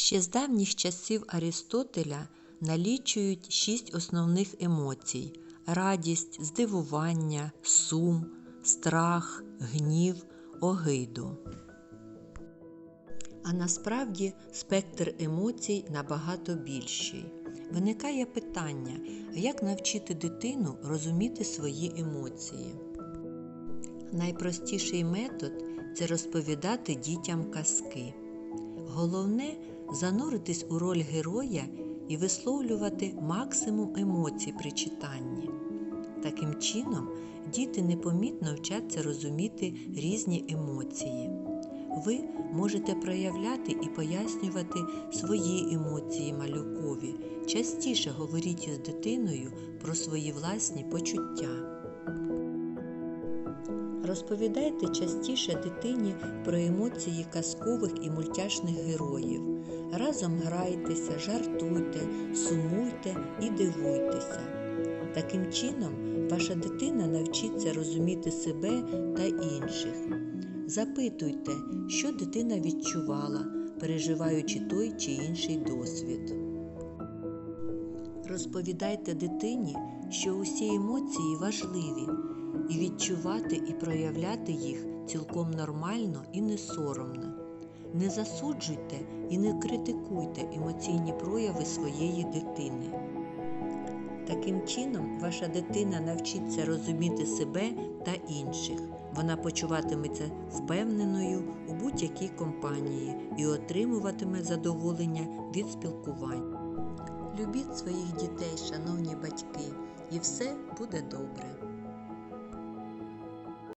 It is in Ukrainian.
Ще з давніх часів Арістотеля налічують шість основних емоцій: радість, здивування, сум, страх, гнів, огиду. А насправді спектр емоцій набагато більший. Виникає питання, як навчити дитину розуміти свої емоції? Найпростіший метод це розповідати дітям казки. Головне зануритись у роль героя і висловлювати максимум емоцій при читанні. Таким чином, діти непомітно вчаться розуміти різні емоції. Ви можете проявляти і пояснювати свої емоції малюкові. Частіше говоріть із дитиною про свої власні почуття. Розповідайте частіше дитині про емоції казкових і мультяшних героїв. Разом грайтеся, жартуйте, сумуйте і дивуйтеся. Таким чином, ваша дитина навчиться розуміти себе та інших. Запитуйте, що дитина відчувала, переживаючи той чи інший досвід. Розповідайте дитині, що усі емоції важливі, і відчувати і проявляти їх цілком нормально і не соромно. Не засуджуйте і не критикуйте емоційні прояви своєї дитини. Таким чином, ваша дитина навчиться розуміти себе та інших. Вона почуватиметься впевненою у будь-якій компанії і отримуватиме задоволення від спілкування. Любіть своїх дітей, шановні батьки, і все буде добре.